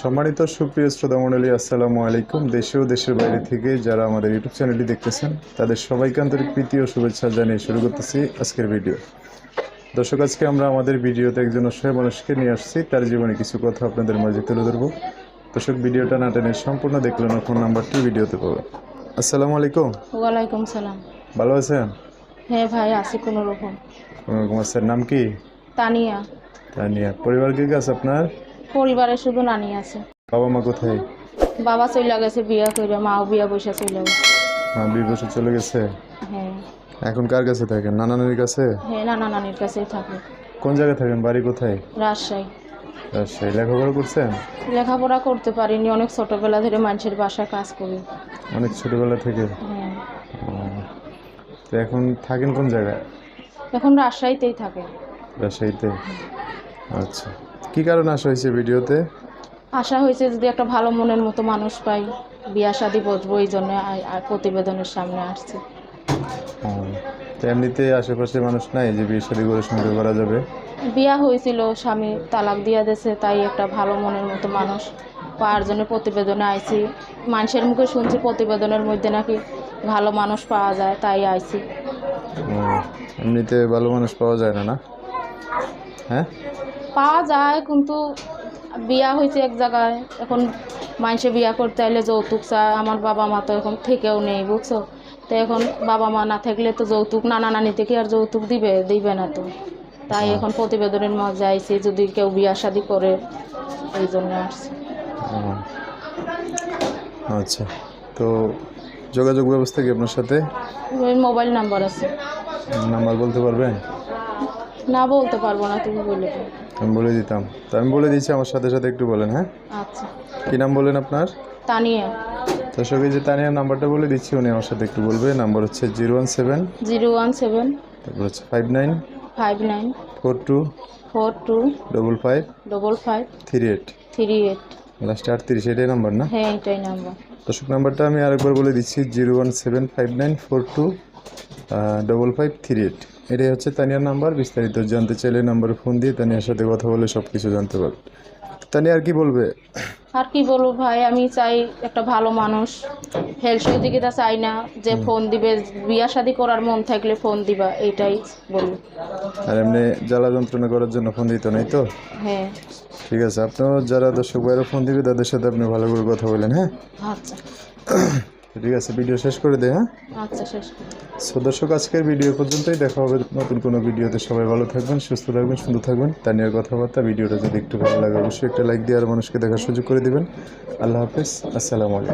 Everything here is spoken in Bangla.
সম্মানিত সুপ্রিয় শ্রোতা মণ্ডলী আসসালামু আলাইকুম। দেশে ও দেশের বাইরে থেকে যারা আমাদের ইউটিউব চ্যানেলটি দেখতেছেন তাদের সবাইকে আন্তরিক প্রীতি ও শুভেচ্ছা জানিয়ে শুরু করতেছি আজকের ভিডিও। দর্শক আজকে আমরা আমাদের ভিডিওতে একজন অসহায় মানুষকে নিয়ে আসছি। তার জীবনে কিছু কথা আপনাদের মাঝে তুলে ধরবো। দর্শক ভিডিওটা না টেনে সম্পূর্ণ দেখলেন ফোন নাম্বারটি ভিডিওতে পাবেন। আসসালামু আলাইকুম। ওয়ালাইকুম সালাম। ভালো আছেন? হ্যাঁ ভাই আছি কোনো রকম স্যার নাম কি? তানিয়া। তানিয়া। পরিবার কে আছে আপনার? পরিবারে শুধু নানি আছে। বাবা মা কোথায়? বাবা চলে গেছে বিয়া করে মাও বিয়া বসে চলে গেছে। মা বিশ বছর চলে গেছে? হ্যাঁ। এখন কার কাছে থাকেন? নানা নানির কাছে? হ্যাঁ নানা নানির কাছেই থাকে। কোন জায়গায় থাকেন? বাড়ি কোথায়? রাজশাহী। রাজশাহী। লেখাপড়া করছেন? লেখাপড়া করতে পারিনি অনেক ছোটবেলা ধরে মানুষের বাসায় কাজ করি। অনেক ছোটবেলা থেকে? হ্যাঁ। তো এখন থাকেন কোন জায়গায়? এখন রাজশাহীতেই থাকে রাজশাহীতে? আচ্ছা। কি কারণে আসা হয়েছে ভিডিওতে? আশা হয়েছে যদি একটা ভালো মনের মতো মানুষ পাই বিয়া শাদি বসবো এই জন্য প্রতিবেদনের সামনে আসছে। তো এমনিতে আশেপাশে মানুষ নাই যে বিয়ে শাদী করে সংসার করা যাবে? বিয়া হয়েছিল স্বামী তালাক দিয়া দিয়েছে তাই একটা ভালো মনের মতো মানুষ পাওয়ার জন্য প্রতিবেদনে আইছি। মানুষের মুখে শুনছি প্রতিবেদনের মধ্যে নাকি ভালো মানুষ পাওয়া যায় তাই আইছি। এমনিতে ভালো মানুষ পাওয়া যায় না না? হ্যাঁ? পাওয়া যায় কিন্তু বিয়া হয়েছে এক জায়গায়। এখন মানুষে বিয়া করতে আইলে যৌতুক চায় আমার বাবা মা তো এখন থেকেও নেই বুঝছ? তো এখন বাবা মা না থাকলে তো যৌতুক নানা নানি থেকে আর যৌতুক দিবে দিবে না তো। তাই এখন প্রতিবেদনের মজা আইছি যদি কেউ বিয়া শাদি করে এই জন্য আসছি। আচ্ছা। তো যোগাযোগ ব্যবস্থা কি আপনার সাথে? ওই মোবাইল নাম্বার আছে। নাম্বার বলতে পারবেন না বলতে পারব না তুমি বলে দাও। আমি বলে দিতাম। তো আমি বলে দিচ্ছি আমার সাথে সাথে একটু বলেন হ্যাঁ? আচ্ছা। কী নাম বলেন আপনার? তানিয়া। দর্শক এই যে তানিয়ার নাম্বারটা বলে দিচ্ছি উনি আমার সাথে একটু বলবে। নাম্বার হচ্ছে zero one seven. Zero one seven. তারপর হচ্ছে five nine. Five nine. Four two. Four two. Double five. Double five. Three eight. Three eight. লাস্টে আটত্রিশ এটাই নাম্বার না? হ্যাঁ এটাই নাম্বার। দর্শক নাম্বারটা আমি আরেকবার বলে দিচ্ছি zero one seven five nine four two. Double five three eight এটাই হচ্ছে তানিয়ার নাম্বার। বিস্তারিত জানতে চাইলে নাম্বারে ফোন দিয়ে তানিয়ার সাথে কথা বলে সব কিছু জানতে পারবে। তানিয়া আর কি বলবে? আর কি বলব ভাই আমি চাই একটা ভালো মানুষ। হেল তা চাই না যে ফোন দিবে। বিয়া শাদি করার মন থাকলে ফোন দিবা এইটাই বলব। আর এমনি জ্বালা যন্ত্রণা করার জন্য ফোন দিত নাই তো? হ্যাঁ। ঠিক আছে আপনিও যারা দর্শক ভাইয়েরা ফোন দিবে তাদের সাথে আপনি ভালো করে কথা বলেন হ্যাঁ? আচ্ছা। ঠিক আছে ভিডিও শেষ করে দে হ্যাঁ? আচ্ছা শেষ সো দর্শক আজকের ভিডিও পর্যন্তই। দেখা হবে নতুন কোনো ভিডিওতে সবাই ভালো থাকবেন সুস্থ থাকবেন সুন্দর থাকবেন। তা নিয়ে কথাবার্তা ভিডিওটা যদি একটু ভালো লাগে অবশ্যই একটা লাইক দিয়ে আর মানুষকে দেখার সুযোগ করে দেবেন। আল্লাহ হাফিজ আসসালামু আলাইকুম।